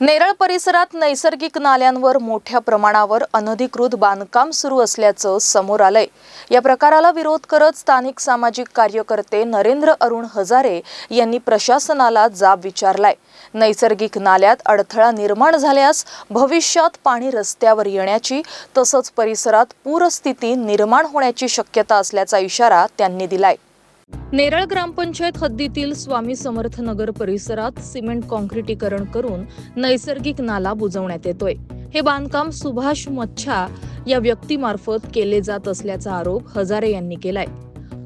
नेरळ परिसरात नैसर्गिक नाल्यांवर मोठ्या प्रमाणावर अनधिकृत बांधकाम सुरू असल्याचं समोर आलंय. या प्रकाराला विरोध करत स्थानिक सामाजिक कार्यकर्ते नरेंद्र अरुण हजारे यांनी प्रशासनाला जाब विचारलाय. नैसर्गिक नाल्यात अडथळा निर्माण झाल्यास भविष्यात पाणी रस्त्यावर येण्याची तसंच परिसरात पूरस्थिती निर्माण होण्याची शक्यता असल्याचा इशारा त्यांनी दिलाय. नेरळ ग्रामपंचायत हद्दीतील स्वामी समर्थ नगर परिसरात सिमेंट कॉन्क्रिटीकरण करून नैसर्गिक नाला बुजवण्यात येतोय. हे बांधकाम सुभाष मच्छा या व्यक्तीमार्फत केले जात असल्याचा आरोप हजारे यांनी केलाय.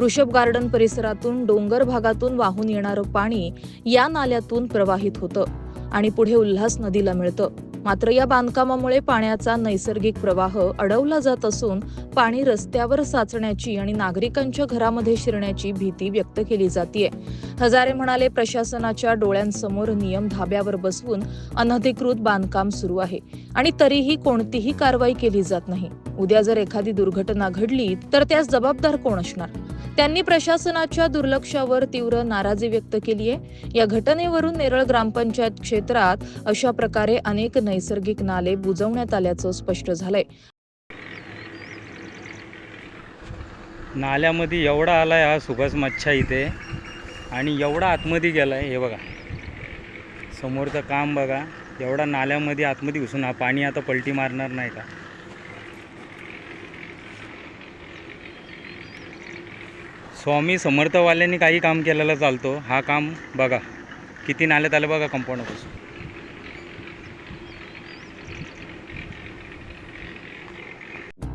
ऋषभ गार्डन परिसरातून डोंगर भागातून वाहून येणारं पाणी या नाल्यातून प्रवाहित होतं आणि पुढे उल्हास नदीला मिळतं. मात्र या बांधकामामुळे पाण्याचा नैसर्गिक प्रवाह अडवला जात असून पाणी रस्त्यावर साचण्याची आणि नागरिकांच्या घरामध्ये शिरण्याची भीती व्यक्त केली जाते हजारे म्हणाले प्रशासनाच्या डोळ्यांसमोर नियम धाब्यावर बसवून अनधिकृत बांधकाम सुरू आहे आणि तरीही कोणतीही कारवाई केली जात नाही. उद्या जर एखादी दुर्घटना घडली तर त्यास जबाबदार कोण असणार? त्यांनी प्रशासनाच्या दुर्लक्षावर तीव्र नाराजी व्यक्त केली आहे. या घटनेवरून नेरळ ग्रामपंचायत क्षेत्रात अशा प्रकारे अनेक नैसर्गिक नाले बुजवण्यात आल्याचं स्पष्ट झालंय. नाल्यामध्ये एवढा आला आहे हा सुभाष मच्छा इथे आणि एवढा आतमध्ये गेला आहे हे बघा. समोरचं काम बघा एवढा नाल्यामध्ये आतमध्ये घुसून हा पाणी आता पलटी मारणार नाही का? स्वामी समर्थवाल्यांनी काही काम केलेलं चालतो. हा काम बघा. किती नाल्यात आलं बघा कंपाऊंडपासून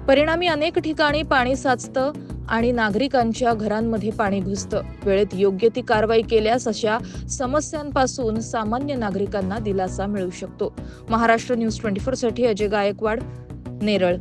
परिणामी अनेक ठिकाणी पाणी साचतं आणि नागरिकांच्या घरांमध्ये पाणी घुसतं. वेळेत योग्य ती कारवाई केल्यास अशा समस्यांपासून सामान्य नागरिकांना दिलासा मिळू शकतो. महाराष्ट्र न्यूज ट्वेंटी फोरसाठी अजय गायकवाड नेरळ.